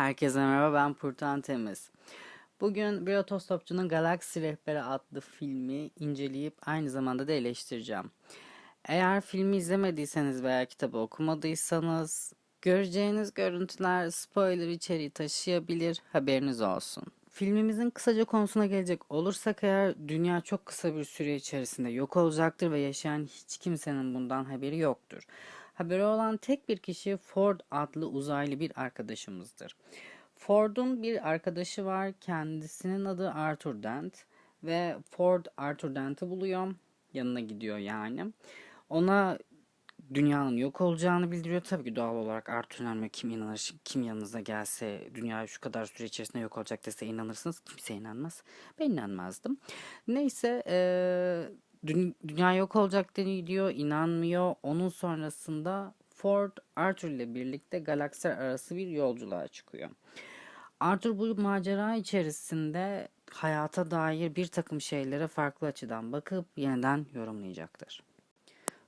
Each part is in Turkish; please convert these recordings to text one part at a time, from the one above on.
Herkese merhaba ben Purtan Temiz. Bugün bir otostopçunun Galaksi Rehberi adlı filmi inceleyip aynı zamanda da eleştireceğim. Eğer filmi izlemediyseniz veya kitabı okumadıysanız göreceğiniz görüntüler spoiler içeriği taşıyabilir haberiniz olsun. Filmimizin kısaca konusuna gelecek olursak eğer dünya çok kısa bir süre içerisinde yok olacaktır ve yaşayan hiç kimsenin bundan haberi yoktur. Haberi olan tek bir kişi Ford adlı uzaylı bir arkadaşımızdır. Ford'un bir arkadaşı var. Kendisinin adı Arthur Dent ve Ford Arthur Dent'i buluyor. Yanına gidiyor yani. Ona dünyanın yok olacağını bildiriyor. Tabii ki doğal olarak Arthur inanmıyor. Kim inanır? Kim yanınıza gelse dünya şu kadar süre içerisinde yok olacak dese inanırsınız. Kimse inanmaz. Ben inanmazdım. Neyse eee dünya yok olacak diyor, inanmıyor. Onun sonrasında Ford Arthur ile birlikte galaksiler arası bir yolculuğa çıkıyor. Arthur bu macera içerisinde hayata dair bir takım şeylere farklı açıdan bakıp yeniden yorumlayacaktır.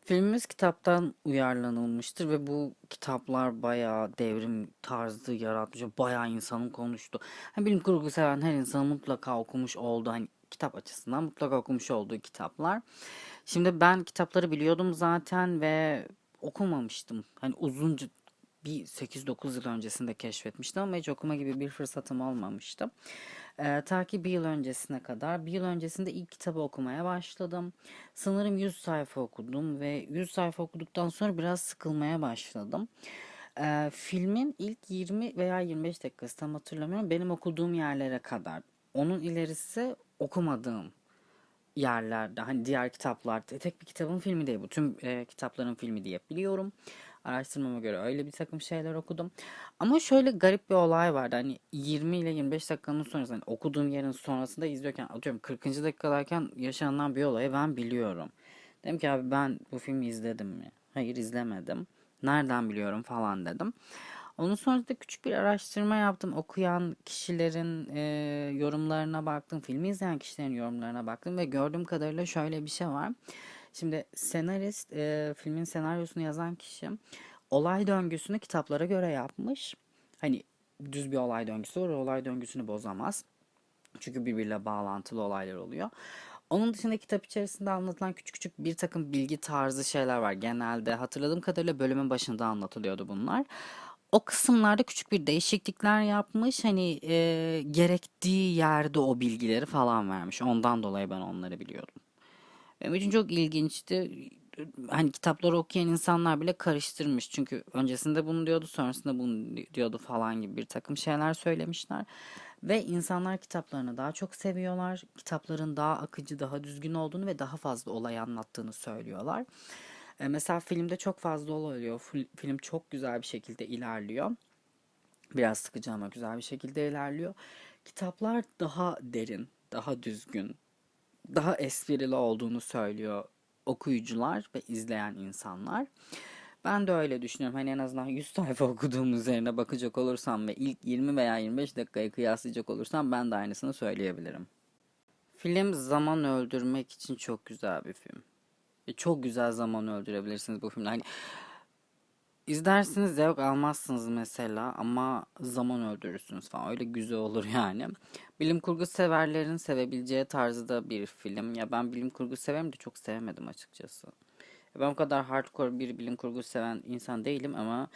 Filmimiz kitaptan uyarlanılmıştır ve bu kitaplar bayağı devrim tarzı yaratmış. Bayağı insanın konuştu. Hani bilim kurgu seven her insan mutlaka okumuş oldu. Hani kitap açısından mutlaka okumuş olduğu kitaplar. Şimdi ben kitapları biliyordum zaten ve okumamıştım. Hani uzunca bir 8-9 yıl öncesinde keşfetmiştim ama hiç okuma gibi bir fırsatım olmamıştı. Ee, ta ki bir yıl öncesine kadar. Bir yıl öncesinde ilk kitabı okumaya başladım. Sanırım 100 sayfa okudum ve 100 sayfa okuduktan sonra biraz sıkılmaya başladım. Ee, filmin ilk 20 veya 25 dakikası tam hatırlamıyorum. Benim okuduğum yerlere kadar. Onun ilerisi okumadığım yerlerde hani diğer kitaplarda tek bir kitabın filmi değil bu. Tüm e, kitapların filmi diye biliyorum. Araştırmama göre öyle bir takım şeyler okudum. Ama şöyle garip bir olay vardı. Hani 20 ile 25 dakikanın sonrasında hani okuduğum yerin sonrasında izliyorken atıyorum 40. dakikadayken yaşanılan bir olayı ben biliyorum. Dedim ki abi ben bu filmi izledim mi? Hayır izlemedim. Nereden biliyorum? falan dedim onun sonrasında küçük bir araştırma yaptım. Okuyan kişilerin e, yorumlarına baktım. Filmi izleyen kişilerin yorumlarına baktım ve gördüğüm kadarıyla şöyle bir şey var. Şimdi senarist, e, filmin senaryosunu yazan kişi olay döngüsünü kitaplara göre yapmış. Hani düz bir olay döngüsü var. Olay döngüsünü bozamaz. Çünkü birbiriyle bağlantılı olaylar oluyor. Onun dışında kitap içerisinde anlatılan küçük küçük bir takım bilgi tarzı şeyler var. Genelde hatırladığım kadarıyla bölümün başında anlatılıyordu bunlar o kısımlarda küçük bir değişiklikler yapmış. Hani e, gerektiği yerde o bilgileri falan vermiş. Ondan dolayı ben onları biliyordum. Benim için çok ilginçti. Hani kitapları okuyan insanlar bile karıştırmış. Çünkü öncesinde bunu diyordu, sonrasında bunu diyordu falan gibi bir takım şeyler söylemişler. Ve insanlar kitaplarını daha çok seviyorlar. Kitapların daha akıcı, daha düzgün olduğunu ve daha fazla olay anlattığını söylüyorlar. E, mesela filmde çok fazla oluyor. Film çok güzel bir şekilde ilerliyor. Biraz sıkıcı ama güzel bir şekilde ilerliyor. Kitaplar daha derin, daha düzgün, daha esprili olduğunu söylüyor okuyucular ve izleyen insanlar. Ben de öyle düşünüyorum. Hani en azından 100 sayfa okuduğum üzerine bakacak olursam ve ilk 20 veya 25 dakikayı kıyaslayacak olursam ben de aynısını söyleyebilirim. Film zaman öldürmek için çok güzel bir film. E, çok güzel zaman öldürebilirsiniz bu filmde. Hani izlersiniz zevk almazsınız mesela ama zaman öldürürsünüz falan. Öyle güzel olur yani. Bilim kurgu severlerin sevebileceği tarzda bir film. Ya ben bilim kurgu severim de çok sevemedim açıkçası. Ben o kadar hardcore bir bilim kurgu seven insan değilim ama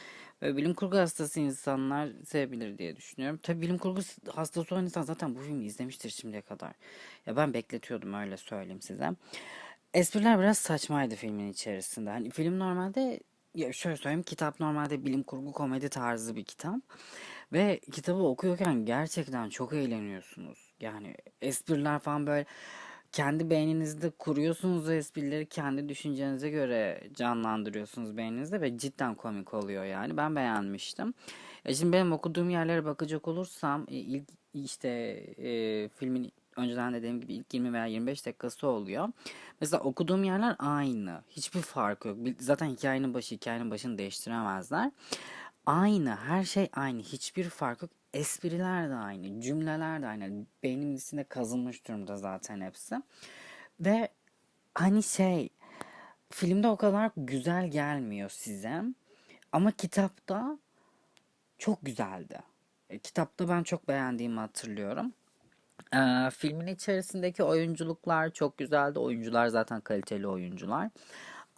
böyle bilim kurgu hastası insanlar sevebilir diye düşünüyorum. Tabii bilim kurgu hastası olan insan zaten bu filmi izlemiştir şimdiye kadar. Ya ben bekletiyordum öyle söyleyeyim size. Espriler biraz saçmaydı filmin içerisinde. Hani film normalde ya şöyle söyleyeyim kitap normalde bilim kurgu komedi tarzı bir kitap. Ve kitabı okuyorken gerçekten çok eğleniyorsunuz. Yani espriler falan böyle kendi beyninizde kuruyorsunuz o esprileri kendi düşüncenize göre canlandırıyorsunuz beyninizde ve cidden komik oluyor yani. Ben beğenmiştim. E şimdi benim okuduğum yerlere bakacak olursam e, ilk işte e, filmin önceden dediğim gibi ilk 20 veya 25 dakikası oluyor. Mesela okuduğum yerler aynı. Hiçbir fark yok. Zaten hikayenin başı hikayenin başını değiştiremezler. Aynı. Her şey aynı. Hiçbir fark yok. Espriler de aynı. Cümleler de aynı. Beynimin içinde kazınmış durumda zaten hepsi. Ve hani şey filmde o kadar güzel gelmiyor size. Ama kitapta çok güzeldi. E, kitapta ben çok beğendiğimi hatırlıyorum. Ee, filmin içerisindeki oyunculuklar çok güzeldi. Oyuncular zaten kaliteli oyuncular.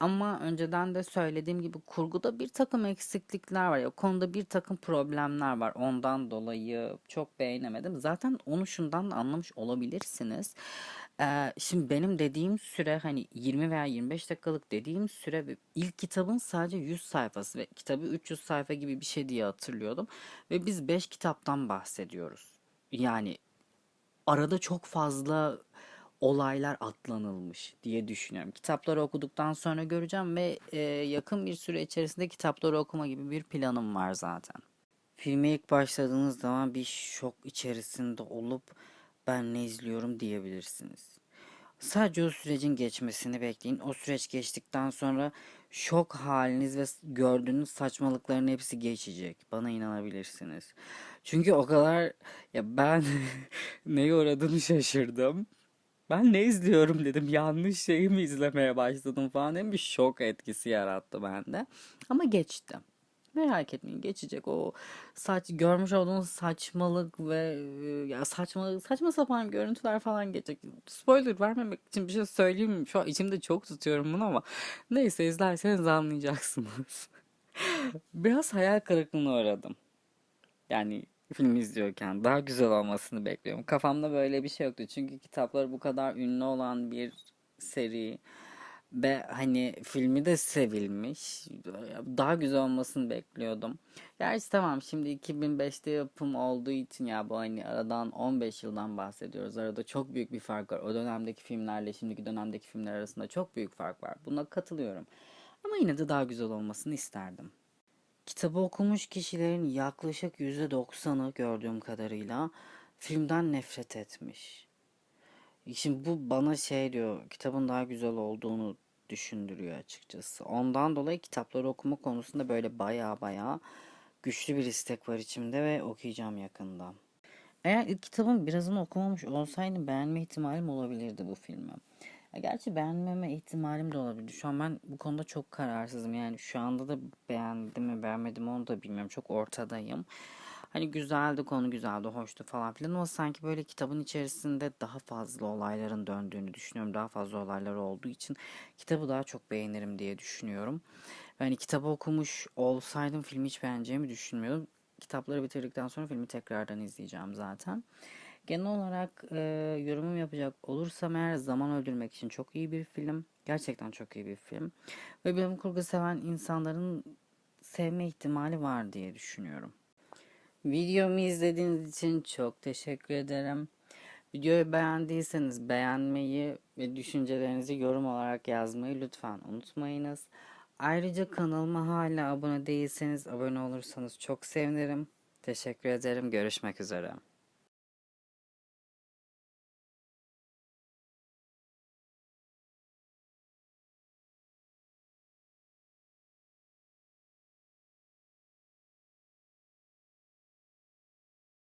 Ama önceden de söylediğim gibi kurguda bir takım eksiklikler var. O konuda bir takım problemler var. Ondan dolayı çok beğenemedim. Zaten onu şundan da anlamış olabilirsiniz. Ee, şimdi benim dediğim süre hani 20 veya 25 dakikalık dediğim süre ilk kitabın sadece 100 sayfası ve kitabı 300 sayfa gibi bir şey diye hatırlıyordum. Ve biz 5 kitaptan bahsediyoruz. Yani arada çok fazla olaylar atlanılmış diye düşünüyorum. Kitapları okuduktan sonra göreceğim ve e, yakın bir süre içerisinde kitapları okuma gibi bir planım var zaten. Filme ilk başladığınız zaman bir şok içerisinde olup ben ne izliyorum diyebilirsiniz. Sadece o sürecin geçmesini bekleyin. O süreç geçtikten sonra şok haliniz ve gördüğünüz saçmalıkların hepsi geçecek. Bana inanabilirsiniz. Çünkü o kadar ya ben neye uğradığımı şaşırdım. Ben ne izliyorum dedim. Yanlış şeyi mi izlemeye başladım falan. Hem bir şok etkisi yarattı bende. Ama geçti. Merak etmeyin geçecek o saç görmüş olduğunuz saçmalık ve e, ya saçma saçma sapan görüntüler falan geçecek. Spoiler vermemek için bir şey söyleyeyim mi? Şu an içimde çok tutuyorum bunu ama neyse izlerseniz anlayacaksınız. Biraz hayal kırıklığına uğradım. Yani film izliyorken daha güzel olmasını bekliyorum. Kafamda böyle bir şey yoktu. Çünkü kitapları bu kadar ünlü olan bir seri ve hani filmi de sevilmiş. Daha güzel olmasını bekliyordum. Gerçi tamam şimdi 2005'te yapım olduğu için ya bu hani aradan 15 yıldan bahsediyoruz. Arada çok büyük bir fark var. O dönemdeki filmlerle şimdiki dönemdeki filmler arasında çok büyük fark var. Buna katılıyorum. Ama yine de daha güzel olmasını isterdim. Kitabı okumuş kişilerin yaklaşık %90'ı gördüğüm kadarıyla filmden nefret etmiş. Şimdi bu bana şey diyor, kitabın daha güzel olduğunu düşündürüyor açıkçası. Ondan dolayı kitapları okuma konusunda böyle baya baya güçlü bir istek var içimde ve okuyacağım yakında. Eğer ilk kitabın birazını okumamış olsaydım beğenme ihtimalim olabilirdi bu filmi. Gerçi beğenmeme ihtimalim de olabilir. Şu an ben bu konuda çok kararsızım. Yani şu anda da beğendim mi beğenmedim onu da bilmiyorum. Çok ortadayım. Hani güzeldi konu güzeldi hoştu falan filan ama sanki böyle kitabın içerisinde daha fazla olayların döndüğünü düşünüyorum. Daha fazla olaylar olduğu için kitabı daha çok beğenirim diye düşünüyorum. Yani kitabı okumuş olsaydım filmi hiç beğeneceğimi düşünmüyordum. Kitapları bitirdikten sonra filmi tekrardan izleyeceğim zaten. Genel olarak e, yorumum yapacak olursam eğer zaman öldürmek için çok iyi bir film. Gerçekten çok iyi bir film. Ve bilim kurgu seven insanların sevme ihtimali var diye düşünüyorum. Videomu izlediğiniz için çok teşekkür ederim. Videoyu beğendiyseniz beğenmeyi ve düşüncelerinizi yorum olarak yazmayı lütfen unutmayınız. Ayrıca kanalıma hala abone değilseniz abone olursanız çok sevinirim. Teşekkür ederim. Görüşmek üzere.